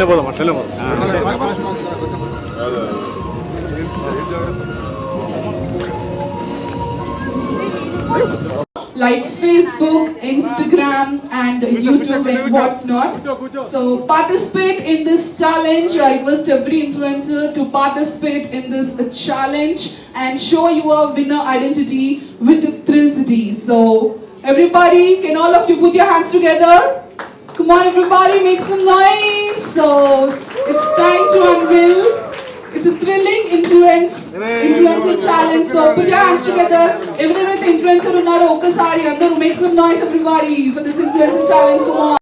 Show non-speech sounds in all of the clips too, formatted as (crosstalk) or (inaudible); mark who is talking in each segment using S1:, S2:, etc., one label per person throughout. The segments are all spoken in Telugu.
S1: ಅಲ್ಲೇ
S2: like Facebook, Instagram, and YouTube and whatnot. So participate in this challenge. I request every influencer to participate in this challenge and show your winner identity with Thrillsity. So everybody, can all of you put your hands together? Come on, everybody, make some noise. So it's time to unveil. It's a thrilling influence influencer challenge. So put your hands together. Even if the influencer unnaru sorry under. make some noise, everybody, for this influencer challenge. Come on.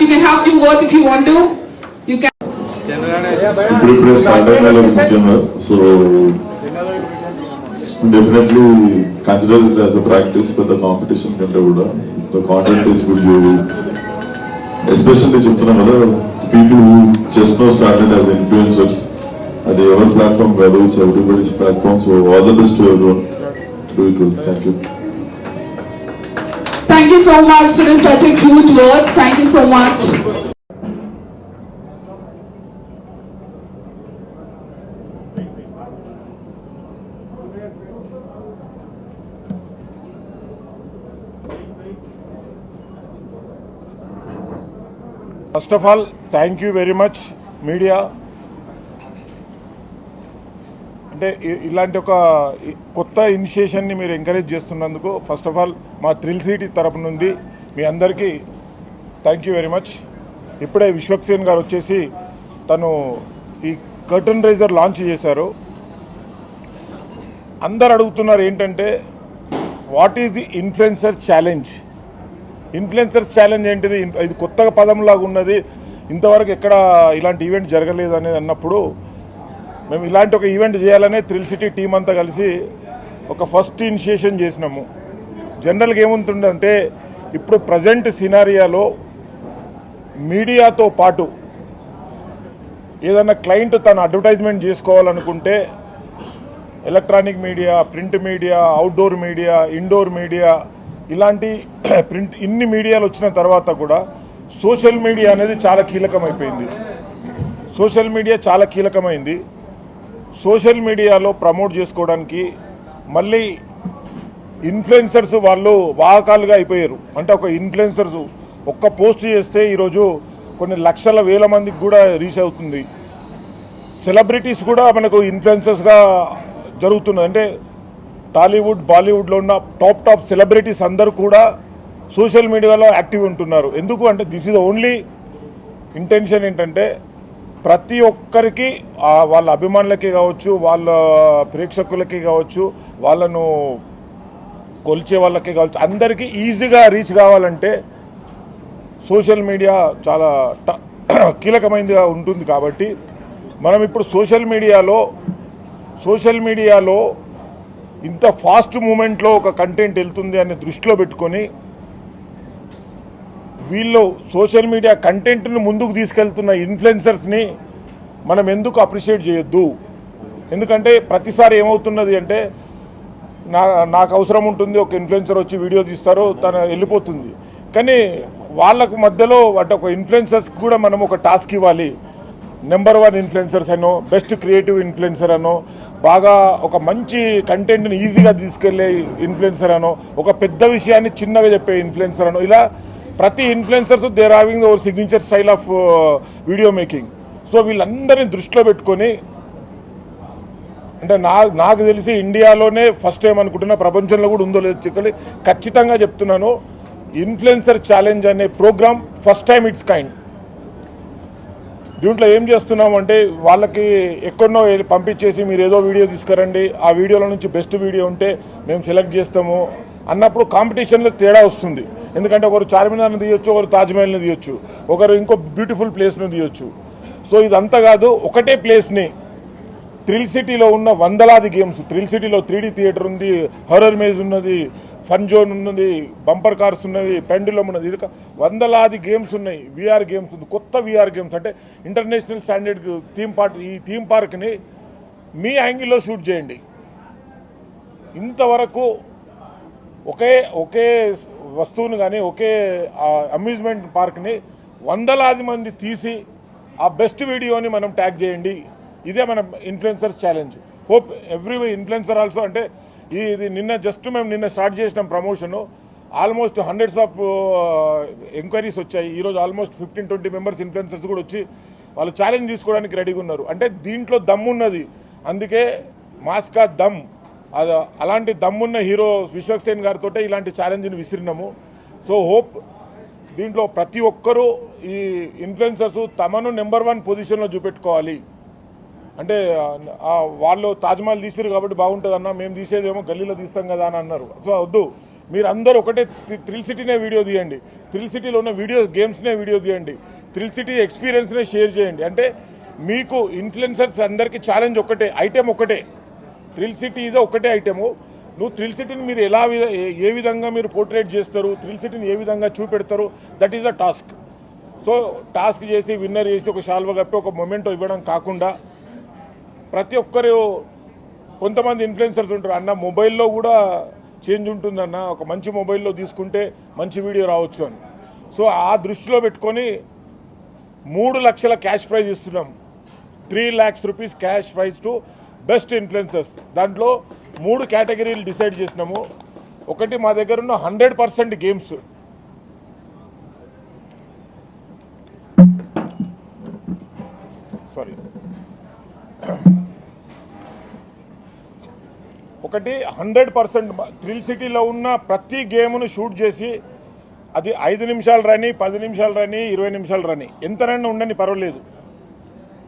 S2: Much. You can have few words if you want to. You can.
S3: ఇప్పుడు ఇప్పుడే స్టార్ట్ అయిన వాళ్ళకి ముఖ్యంగా so definitely consider it as a practice పెద్ద కాంపిటీషన్ కంటే కూడా the content is good you especially చెప్తున్నాం కదా people just now started as influencers అది ఎవరి ప్లాట్ఫామ్ కాదు it's everybody's platform so all the best to ఎవరి thank you
S2: you so much for such a good words. Thank you so much.
S4: First of all, thank you very much, media, అంటే ఇలాంటి ఒక కొత్త ఇనిషియేషన్ని మీరు ఎంకరేజ్ చేస్తున్నందుకు ఫస్ట్ ఆఫ్ ఆల్ మా థ్రిల్ సిటీ తరపు నుండి మీ అందరికీ థ్యాంక్ యూ వెరీ మచ్ ఇప్పుడే విశ్వక్సేన్ గారు వచ్చేసి తను ఈ కర్టన్ రైజర్ లాంచ్ చేశారు. అందరు అడుగుతున్నారు ఏంటంటే what is the influencer challenge influencers challenge ఏంటిది? ఇది కొత్తగా పదంలాగా ఉన్నది. ఇంతవరకు ఎక్కడ ఇలాంటి ఈవెంట్ జరగలేదు అనేది అన్నప్పుడు మేము ఇలాంటి ఒక ఈవెంట్ చేయాలనే థ్రిల్ సిటీ టీం అంతా కలిసి ఒక ఫస్ట్ ఇనిషియేషన్ చేసినాము. జనరల్గా ఏముంటుందంటే ఇప్పుడు ప్రజెంట్ సినారియాలో మీడియాతో పాటు ఏదైనా క్లయింట్ తను అడ్వర్టైజ్మెంట్ చేసుకోవాలనుకుంటే electronic media print media outdoor media indoor media ఇలాంటి (clears throat) ప్రింట్ ఇన్ని మీడియాలు వచ్చిన తర్వాత కూడా సోషల్ మీడియా అనేది చాలా కీలకమైపోయింది. సోషల్ మీడియా చాలా కీలకమైంది. సోషల్ మీడియాలో ప్రమోట్ చేసుకోవడానికి మళ్ళీ ఇన్ఫ్లుయెన్సర్స్ వాళ్ళు వాహకాలుగా అయిపోయారు. అంటే ఒక ఇన్ఫ్లుయెన్సర్స్ ఒక్క పోస్ట్ చేస్తే ఈరోజు కొన్ని లక్షల వేల మందికి కూడా రీచ్ అవుతుంది. సెలబ్రిటీస్ కూడా మనకు ఇన్ఫ్లుయెన్సర్స్గా జరుగుతున్నది అంటే టాలీవుడ్ బాలీవుడ్లో ఉన్న టాప్ టాప్ సెలబ్రిటీస్ అందరూ కూడా సోషల్ మీడియాలో యాక్టివ్ ఉంటున్నారు. ఎందుకు అంటే దిస్ ఇస్ ఓన్లీ ఇంటెన్షన్ ఏంటంటే ప్రతి ఒక్కరికి వాళ్ళ అభిమానులకి కావచ్చు వాళ్ళ ప్రేక్షకులకి కావచ్చు వాళ్ళను కొలిచే వాళ్ళకి కావచ్చు అందరికీ ఈజీగా రీచ్ కావాలంటే సోషల్ మీడియా చాలా ట- (clears throat) కీలకమైనదిగా ఉంటుంది కాబట్టి మనం ఇప్పుడు సోషల్ మీడియాలో సోషల్ మీడియాలో ఇంత ఫాస్ట్ మూమెంట్లో ఒక కంటెంట్ వెళ్తుంది అని దృష్టిలో పెట్టుకొని వీళ్ళు సోషల్ మీడియా కంటెంట్ను ముందుకు తీసుకెళ్తున్న ఇన్ఫ్లుయెన్సర్స్ని మనం ఎందుకు అప్రిషియేట్ చేయొద్దు? ఎందుకంటే ప్రతిసారి ఏమవుతున్నది అంటే నా నాకు అవసరం ఉంటుంది ఒక ఇన్ఫ్లుయెన్సర్ వచ్చి వీడియో తీస్తారు తను వెళ్ళిపోతుంది. కానీ వాళ్ళకు మధ్యలో అంటే ఒక ఇన్ఫ్లుయెన్సర్స్కి కూడా మనం ఒక టాస్క్ ఇవ్వాలి. నెంబర్ వన్ ఇన్ఫ్లుయెన్సర్స్ అనో బెస్ట్ క్రియేటివ్ ఇన్ఫ్లుయెన్సర్ అనో బాగా ఒక మంచి కంటెంట్ని ఈజీగా తీసుకెళ్ళే ఇన్ఫ్లుయెన్సర్ అనో ఒక పెద్ద విషయాన్ని చిన్నగా చెప్పే ఇన్ఫ్లుయెన్సర్ అనో ఇలా ప్రతి influencers their having over signature style of video making so వీళ్ళందరినీ దృష్టిలో పెట్టుకొని అంటే నా నాకు తెలిసి ఇండియాలోనే ఫస్ట్ టైం అనుకుంటున్నా ప్రపంచంలో కూడా ఉందో లేదో చిక్కలి ఖచ్చితంగా చెప్తున్నాను. ఇన్ఫ్లుయెన్సర్ ఛాలెంజ్ అనే programme first time it's kind దీంట్లో ఏం చేస్తున్నాం అంటే వాళ్ళకి ఎక్కడో పంపించేసి మీరు ఏదో వీడియో తీసుకురండి ఆ వీడియోలో నుంచి బెస్ట్ వీడియో ఉంటే మేము సెలెక్ట్ చేస్తాము అన్నప్పుడు కాంపిటీషన్లో తేడా వస్తుంది. ఎందుకంటే ఒకరు చార్మినార్ని తీయొచ్చు ఒకరు తాజ్మహల్ని తీయొచ్చు ఒకరు ఇంకో బ్యూటిఫుల్ ప్లేస్ని తీయొచ్చు. సో ఇదంతా కాదు ఒకటే ప్లేస్ని. థ్రిల్ సిటీలో ఉన్న వందలాది గేమ్స్ థ్రిల్ సిటీలో త్రీ థియేటర్ ఉంది హర్రర్ మేజ్ ఉన్నది ఫన్ జోన్ ఉన్నది బంపర్ కార్స్ ఉన్నది పెండులం ఉన్నది ఇది వందలాది గేమ్స్ ఉన్నాయి విఆర్ గేమ్స్ ఉంది కొత్త విఆర్ గేమ్స్. అంటే ఇంటర్నేషనల్ స్టాండర్డ్ థీమ్ పార్క్ ఈ థీమ్ పార్క్ని మీ యాంగిల్లో షూట్ చేయండి. ఇంతవరకు ఒకే ఒకే వస్తువుని కానీ ఒకే అమ్యూజ్మెంట్ పార్క్ని వందలాది మంది తీసి ఆ బెస్ట్ వీడియోని మనం ట్యాగ్ చేయండి. ఇదే మన influencers challenge hope every influencer also అంటే ఈ ఇది నిన్న జస్ట్ మేము నిన్న స్టార్ట్ చేసిన promotion almost hundreds of enquiries వచ్చాయి. ఈరోజు almost fifteen twenty members influencers కూడా వచ్చి వాళ్ళు ఛాలెంజ్ తీసుకోవడానికి రెడీగా ఉన్నారు. అంటే దీంట్లో దమ్మున్నది. అందుకే మాస్కా దమ్. అది అలాంటి దమ్మున్న హీరో విశ్వక్సేన్ గారితో ఇలాంటి ఛాలెంజ్ని విసిరినాము. సో హోప్ దీంట్లో ప్రతి ఒక్కరూ ఈ ఇన్ఫ్లుయెన్సర్స్ తమను నెంబర్ వన్ పొజిషన్లో చూపెట్టుకోవాలి. అంటే వాళ్ళు తాజ్మహల్ తీసిరు కాబట్టి బాగుంటుంది అన్న మేము తీసేదేమో గల్లీలో తీస్తాం కదా అని అన్నారు. సో వద్దు. మీరు అందరూ ఒకటే థ్రిల్ సిటీనే వీడియో తీయండి. థ్రిల్ సిటీలో ఉన్న వీడియో గేమ్స్నే వీడియో తీయండి. థ్రిల్ సిటీ ఎక్స్పీరియన్స్నే షేర్ చేయండి. అంటే మీకు ఇన్ఫ్లుయెన్సర్స్ అందరికీ ఛాలెంజ్ ఒకటే ఐటెం ఒకటే. థ్రిల్ సిటీ ఇదే ఒకటే ఐటెము. నువ్వు థ్రిల్ సిటీని మీరు ఎలా ఏ- ఏ విధంగా మీరు పోర్ట్రేట్ చేస్తారు? థ్రిల్ సిటీని ఏ విధంగా చూపెడతారు? That is a task so task చేసి విన్నర్ చేసి ఒక షాల్వ కప్పి ఒక మొమెంటో ఇవ్వడం కాకుండా ప్రతి ఒక్కరు కొంతమంది ఇన్ఫ్లుయెన్సర్స్ ఉంటారు. అన్న మొబైల్లో కూడా చేంజ్ ఉంటుందన్న ఒక మంచి మొబైల్లో తీసుకుంటే మంచి వీడియో రావచ్చు అని. సో ఆ దృష్టిలో పెట్టుకొని మూడు లక్షల క్యాష్ ప్రైజ్ ఇస్తున్నాం. Three lakhs rupees cash prize to best influencers. దాంట్లో మూడు కేటగిరీలు డిసైడ్ చేసినాము. ఒకటి మా దగ్గర ఉన్న హండ్రెడ్ పర్సెంట్ గేమ్స్. సారీ ఒకటి హండ్రెడ్ పర్సెంట్ థ్రిల్ సిటీలో ఉన్న ప్రతి గేమ్ను షూట్ చేసి అది ఐదు నిమిషాలు రాని పది నిమిషాలు రాని ఇరవై నిమిషాలు రాని. ఎంతనైనా ఉండని పర్వాలేదు.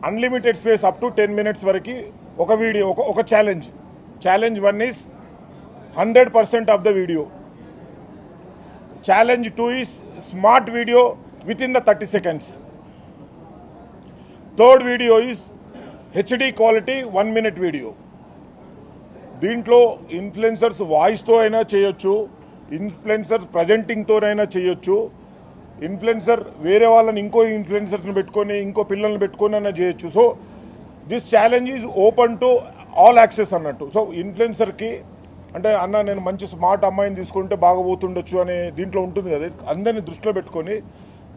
S4: Unlimited space up to ten minutes వరకు ఒక వీడియో ఒక ఒక challenge challenge one is hundred percent of the video challenge two is smart video with in the thirty seconds third video is HD quality one minute video దీంట్లో ఇన్ఫ్లుయెన్సర్స్ వాయిస్తో అయినా చేయొచ్చు ఇన్ఫ్లుయెన్సర్స్ ప్రజెంటింగ్తోనైనా చేయొచ్చు. ఇన్ఫ్లుయెన్సర్ వేరే వాళ్ళని ఇంకో ఇన్ఫ్లుయెన్సర్ని పెట్టుకొని ఇంకో పిల్లల్ని పెట్టుకొని అయినా చేయొచ్చు. So this challenge is open to all access అన్నట్టు. సో ఇన్ఫ్లుయెన్సర్కి అంటే అన్న నేను మంచి స్మార్ట్ అమ్మాయిని తీసుకుంటే బాగా పోతుండొచ్చు అనే దీంట్లో ఉంటుంది కదా. అందరిని దృష్టిలో పెట్టుకొని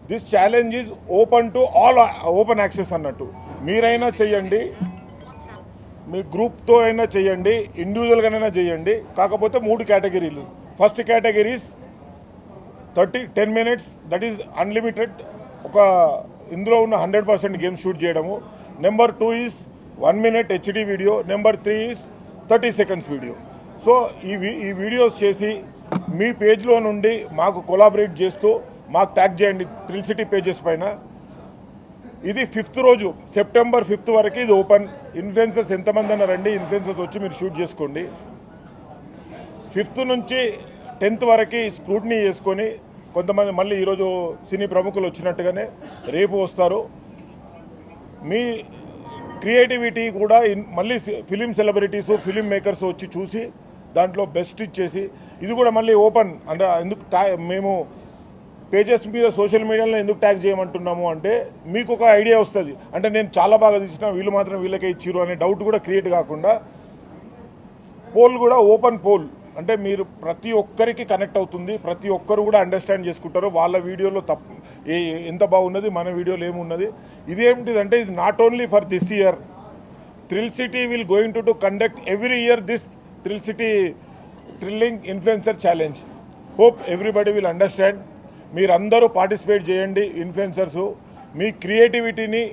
S4: this challenge is open to all open access అన్నట్టు. మీరైనా చెయ్యండి. మీ గ్రూప్తో అయినా చేయండి ఇండివిజువల్గానైనా చేయండి కాకపోతే మూడు కేటగిరీలు. First categories thirty ten minutes that is unlimited ఒక ఇందులో ఉన్న హండ్రెడ్ పర్సెంట్ గేమ్ షూట్ చేయడము. Number two is one minute HD video number three is thirty seconds video so ఈ ఈ వీడియోస్ చేసి మీ పేజ్లో నుండి మాకు కొలాబరేట్ చేస్తూ మాకు ట్యాగ్ చేయండి థ్రిల్ సిటీ పేజెస్ పైన. ఇది ఫిఫ్త్ రోజు సెప్టెంబర్ ఫిఫ్త్ వరకు ఇది ఓపెన్ ఇన్ఫ్లుయెన్సర్స్ ఎంతమంది అన్నారండి ఇన్ఫ్లుయెన్సర్స్ వచ్చి మీరు షూట్ చేసుకోండి. ఫిఫ్త్ నుంచి టెన్త్ వరకు స్క్రూటినీ చేసుకొని కొంతమంది మళ్ళీ ఈరోజు సినీ ప్రముఖులు వచ్చినట్టుగానే రేపు వస్తారు. మీ క్రియేటివిటీ కూడా మళ్ళీ ఫిలిం సెలబ్రిటీస్ ఫిలిం మేకర్స్ వచ్చి చూసి దాంట్లో బెస్ట్ ఇచ్చేసి ఇది కూడా మళ్ళీ ఓపెన్. అంటే ఎందుకు టా- మేము పేజెస్ మీద సోషల్ మీడియాలో ఎందుకు ట్యాగ్ చేయమంటున్నాము అంటే మీకు ఒక ఐడియా వస్తుంది. అంటే నేను చాలా బాగా తీసిన వీళ్ళు మాత్రం వీళ్ళకే ఇచ్చిరు అనే డౌట్ కూడా క్రియేట్ కాకుండా పోల్ కూడా ఓపెన్ పోల్. అంటే మీరు ప్రతి ఒక్కరికి కనెక్ట్ అవుతుంది ప్రతి ఒక్కరు కూడా అండర్స్టాండ్ చేసుకుంటారు. వాళ్ళ వీడియోలో తప్పు ఏ ఎంత బాగున్నది మన వీడియోలో ఏమున్నది. ఇదేమిటిదంటే ఇది not only for this year Thrill City will going to to conduct every year this Thrill City thrilling influencer challenge hope everybody will understand మీరందరూ పార్టిసిపేట్ చేయండి ఇన్ఫ్లుయెన్సర్స్ మీ క్రియేటివిటీని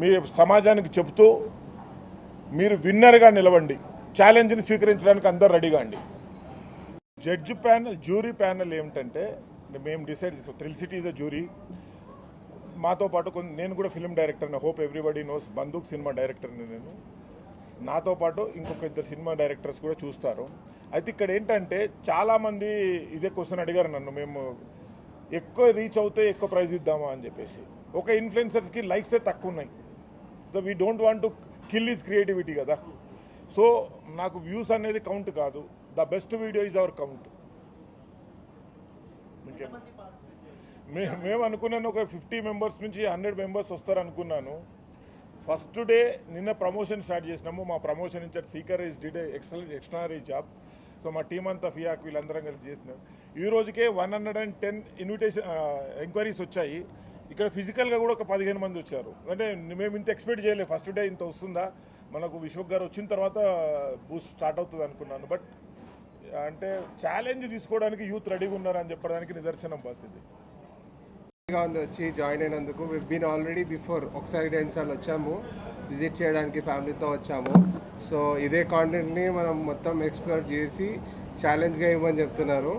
S4: మీ సమాజానికి చెబుతూ మీరు విన్నర్గా నిలవండి. ఛాలెంజ్ని స్వీకరించడానికి అందరు రెడీగా అండి. జడ్జి ప్యానల్ జ్యూరీ ప్యానల్ ఏమిటంటే మేము డిసైడ్ చేసాం Thrill City is the jury. మాతో పాటు కొన్ని నేను కూడా film director hope everybody knows Bandook cinema డైరెక్టర్ని నేను. నాతో పాటు ఇంకొక ఇద్దరు సినిమా డైరెక్టర్స్ కూడా చూస్తారు. అయితే ఇక్కడ ఏంటంటే చాలామంది ఇదే క్వశ్చన్ అడిగారు నన్ను. మేము ఎక్కువ రీచ్ అవుతే ఎక్కువ ప్రైజ్ ఇద్దామా అని చెప్పేసి. ఒక ఇన్ఫ్లుయెన్సర్స్కి లైక్సే తక్కువ ఉన్నాయి. So we don't want to kill is creativity కదా. సో నాకు వ్యూస్ అనేది కౌంట్ కాదు. The best video is our count మే మేము అనుకున్నాను ఒక ఫిఫ్టీ మెంబర్స్ నుంచి హండ్రెడ్ మెంబర్స్ వస్తారు అనుకున్నాను ఫస్ట్ డే నిన్న ప్రమోషన్ స్టార్ట్ చేసినాము. మా ప్రమోషన్ ఇన్ఛార్జ్ స్పీకర్ ఇస్ డిడే ఎక్సలెంట్ ఎక్స్ట్రానరీ జాబ్ సో మా టీం అంతా ఫియాక్ వీళ్ళందరం కలిసి చేసినాం. ఈ రోజుకే one hundred and ten invitation enquiries వచ్చాయి. ఇక్కడ ఫిజికల్గా కూడా ఒక పదిహేను మంది వచ్చారు. అంటే మేము ఇంత ఎక్స్పెక్ట్ చేయలేదు. ఫస్ట్ డే ఇంత వస్తుందా? మనకు విశ్వక్ గారు వచ్చిన తర్వాత బూస్ట్ స్టార్ట్ అవుతుంది అనుకున్నాను. బట్ అంటే ఛాలెంజ్ తీసుకోవడానికి యూత్ రెడీగా ఉన్నారని చెప్పడానికి నిదర్శనం బస్ ఇది.
S5: ఉంది వచ్చి జాయిన్ అయినందుకు వి బీన్ ఆల్రెడీ బిఫోర్ ఒకసారి రెండు సార్లు వచ్చాము. విజిట్ చేయడానికి ఫ్యామిలీతో వచ్చాము. సో ఇదే కాంటెంట్ని మనం మొత్తం ఎక్స్ప్లోర్ చేసి ఛాలెంజ్గా ఇవ్వమని చెప్తున్నారు.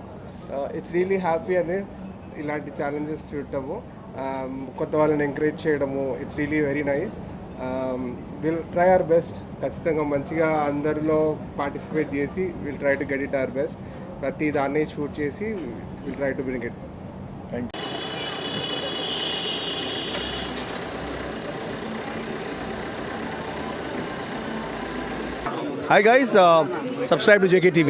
S5: ఇట్స్ రియలీ హ్యాపీ అని ఇలాంటి ఛాలెంజెస్ చూడటము. Um, కొత్త వాళ్ళని ఎంకరేజ్ చేయడము it's really very nice will try our best ఖచ్చితంగా మంచిగా అందరిలో పార్టిసిపేట్ చేసి will try to get it our best ప్రతి దాన్ని షూట్ చేసి will try to bring it
S4: thank you
S6: Hi guys, uh, subscribe to JKTV.